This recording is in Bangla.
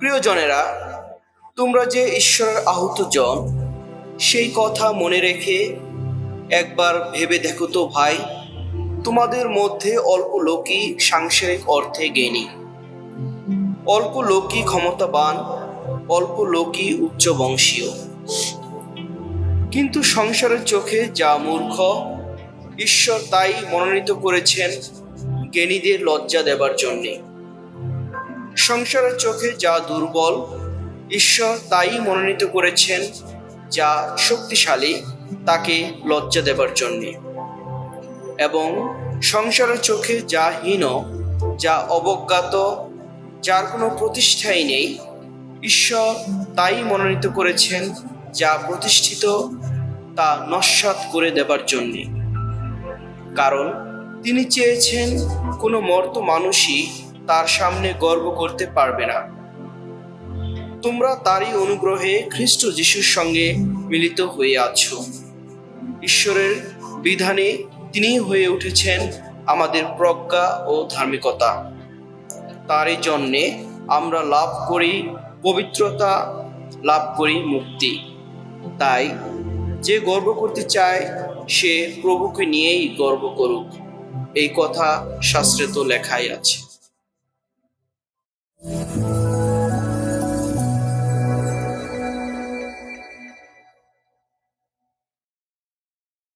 প্রিয়জনেরা, তোমরা যে ঈশ্বরের আহত জন, সেই কথা মনে রেখে একবার ভেবে দেখো তো ভাই, তোমাদের মধ্যে অল্প লোকই সাংসারিক অর্থে জ্ঞানী। অল্প লোকই ক্ষমতাবান, অল্প লোকই উচ্চবংশীয়। কিন্তু সংসারের চোখে যা মূর্খ, ঈশ্বর তাই মনোনীত করেছেন জ্ঞানীদের লজ্জা দেবার জন্যে। সংসারের চোখে যা দুর্বল, ঈশ্বর তাই মনোনীত করেছেন, যা শক্তিশালী, তাকে লজ্জা দেবার জন্যে। এবং সংসারের চোখে যা হীন, যা অবজ্ঞাত, যার কোনো প্রতিষ্ঠাই নেই, ঈশ্বর তাই মনোনীত করেছেন, যা প্রতিষ্ঠিত, তা নস্বাত করে দেবার জন্যে। কারণ তিনি চেয়েছেন কোনো মর্ত মানুষই তার সামনে গর্ব করতে পারবে না। তোমরা তারই অনুগ্রহে খ্রিস্ট যিশুর সঙ্গে মিলিত হয়ে আছো। ঈশ্বরের বিধানে তিনি হয়ে উঠেছেন আমাদের প্রজ্ঞা ও ধার্মিকতা। তারই জন্যে আমরা লাভ করি পবিত্রতা, লাভ করি মুক্তি। তাই যে গর্ব করতে চায়, সে প্রভুকে নিয়েই গর্ব করুক। এই কথা শাস্ত্রে তো লেখাই আছে।